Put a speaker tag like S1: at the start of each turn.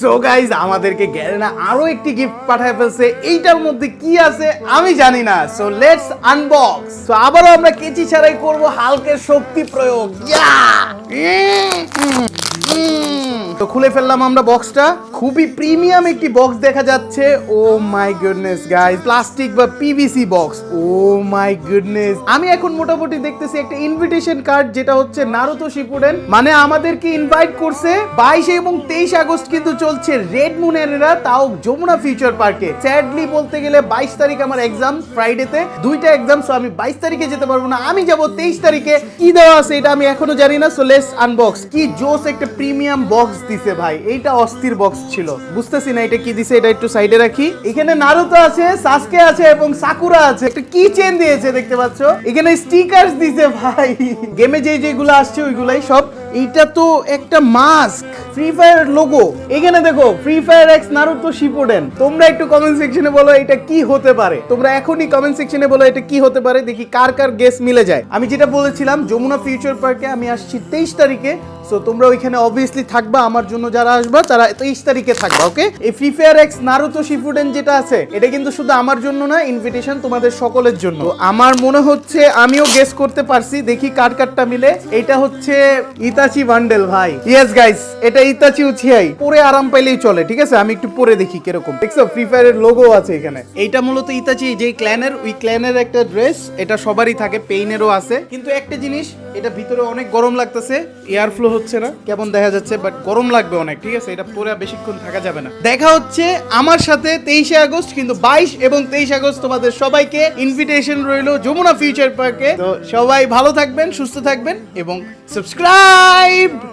S1: So guys আমাদেরকে Garena আরও একটি গিফট পাঠায় ফেলছে। এইটার মধ্যে কি আছে আমি জানি না। সো লেটস আনবক্স সো আবারও আমরা কেচি ছাড়াই করব হালকের শক্তি প্রয়োগ! তো খুলে ফেললাম আমরা বক্সটা খুবই প্রিমিয়াম একটি বক্স দেখা যাচ্ছে। Oh my goodness guys plastic বা PVC box oh my goodness আমি এখন মোটামুটি দেখতেছি একটা ইনভিটেশন কার্ড যেটা হচ্ছে নারুতো শিপুডেন মানে আমাদেরকে ইনভাইট করছে বাইশে এবং তেইশ আগস্ট কিন্তু চলছে রেড মুন এরা তাও যমুনা ফিউচার পার্কে স্যাডলি বলতে গেলে বাইশ তারিখ আমার এক্সাম ফ্রাইডেতে দুইটা এক্সাম সো আমি বাইশ তারিখে যেতে পারব না। আমি যাব তেইশ তারিখে। কি দেওয়া আছে এটা আমি এখনও জানি না সো লেস আনবক্স কি জোস একটা প্রিমিয়াম বক্স দিছে ভাই। এইটা অস্থির বক্স ছিল। বুঝতেছি না এটা কি দিছে, এটা একটু সাইডে রাখি। এখানে নারুতো আছে সাসকে আছে এবং সাকুরা আছে। একটা কি চেন দিয়েছে দেখতে পাচ্ছ? এখানে স্টিকারস দিছে ভাই। গেমে যে যেগুলো আসছে ওইগুলাই সব এইটা তো একটা মাস্ক। ফ্রি ফায়ার লোগো এখানে দেখো free fire x Naruto Shippuden তোমরা একটু কমেন্ট সেকশনে বলো এটা কি হতে পারে। তোমরা এখনই কমেন্ট সেকশনে বলো এটা কি হতে পারে, দেখি কার কার গেস মিলে যায়। আমি যেটা বলেছিলাম, যমুনা ফিউচার পার্কে আমি আসছি তেইশ তারিখে। সো তোমরা ওইখানে অবভিয়াসলি থাকবা, আমার জন্য যারা আসবা, তারা তেইশ তারিখে থাকবা ওকে এই free fire x Naruto Shippuden যেটা আছে, এটা কিন্তু শুধু আমার জন্য না ইনভিটেশন তোমাদের সকলের জন্য। আমার মনে হচ্ছে, আমিও গেস করতে পারছি, দেখি কার কারটা মিলে। এটা হচ্ছে ইতাচি বান্ডেল, ভাই। ইয়েস গাইস এটা ইতাচি উচিয়াই। পরে আরাম পাইলেই চলে, ঠিক আছে? আমি একটু পরে দেখি কীরকম। দেখছ ফ্রি ফায়ারের লোগো আছে এখানে। এইটা মূলত ইতাচি যে ক্ল্যানের ওই ক্ল্যানের একটা ড্রেস এটা সবারই থাকে পেইনেরও আছে। কিন্তু একটা জিনিস, এটা ভিতরে অনেক গরম লাগতেছে এয়ার ফ্লো হচ্ছে না, কেমন দেখা যাচ্ছে বাট গরম লাগবে অনেক, ঠিক আছে? এটা পরে বেশিক্ষণ থাকা যাবে না। দেখা হচ্ছে আমার সাথে তেইশে আগস্ট, কিন্তু বাইশ এবং তেইশ আগস্ট তোমাদের সবাইকে ইনভিটেশন রইল যমুনা ফিউচার পার্কে তো সবাই ভালো থাকবেন, সুস্থ থাকবেন এবং সাবস্ক্রাইব subscribe!